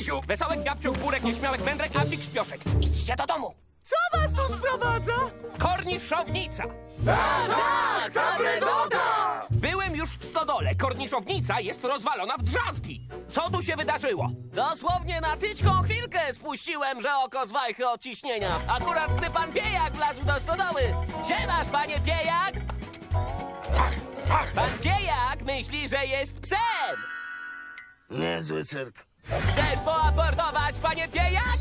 Siu, Wesołek, gabciuk, burek, nieśmiałek, wędrek, awik, śpioszek. Idźcie do domu. Co was tu sprowadza? Korniszownica. Tak, ta Bredota! Byłem już w stodole. Korniszownica jest rozwalona w drzazgi. Co tu się wydarzyło? Dosłownie na tyćką chwilkę spuściłem, że oko z wajchy od ciśnienia. Akurat gdy pan Piejak wlazł do stodoły. Siemasz, panie Piejak! Pan Piejak myśli, że jest psem! Niezły cyrk. Chcesz poaportować, panie Piejak?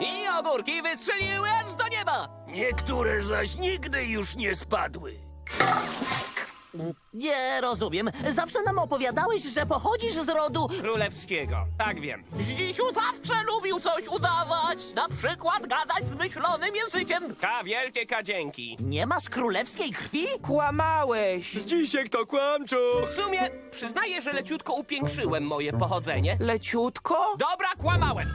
I ogórki wystrzeliły aż do nieba! Niektóre zaś nigdy już nie spadły. Nie rozumiem. Zawsze nam opowiadałeś, że pochodzisz z rodu. Królewskiego. Tak wiem. Zdzisiu zawsze lubił coś udawać. Na przykład gadać zmyślonym językiem. Ka wielkie ka dzięki. Nie masz królewskiej krwi? Kłamałeś! Dzisiek to kłamczu. W sumie przyznaję, że leciutko upiększyłem moje pochodzenie. Leciutko? Dobra, kłamałem.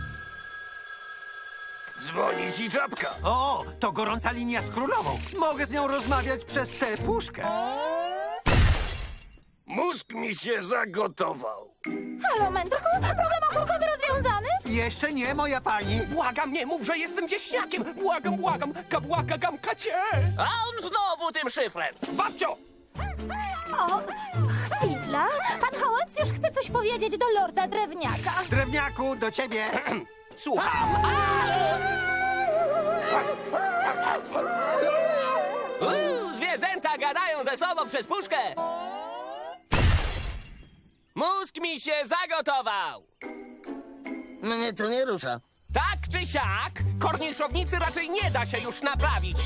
Dzwoni ci czapka. O, to gorąca linia z królową. Mogę z nią rozmawiać przez tę puszkę. Mózg mi się zagotował. Halo, mędrku? Problem ogórkowy rozwiązany? Jeszcze nie, moja pani. Błagam, nie mów, że jestem wieśniakiem. Błagam, błagam. Kabłaka gamka cię. A on znowu tym szyfrem. Babcio! O, chwila. Pan Hołec już chce coś powiedzieć do lorda drewniaka. Drewniaku, do ciebie. Słucham. Uuu, zwierzęta gadają ze sobą przez puszkę. Mózg mi się zagotował. Mnie to nie rusza. Tak czy siak, korniszownicy raczej nie da się już naprawić.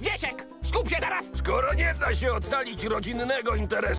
Wiesiek, skup się teraz! Skoro nie da się ocalić rodzinnego interesu,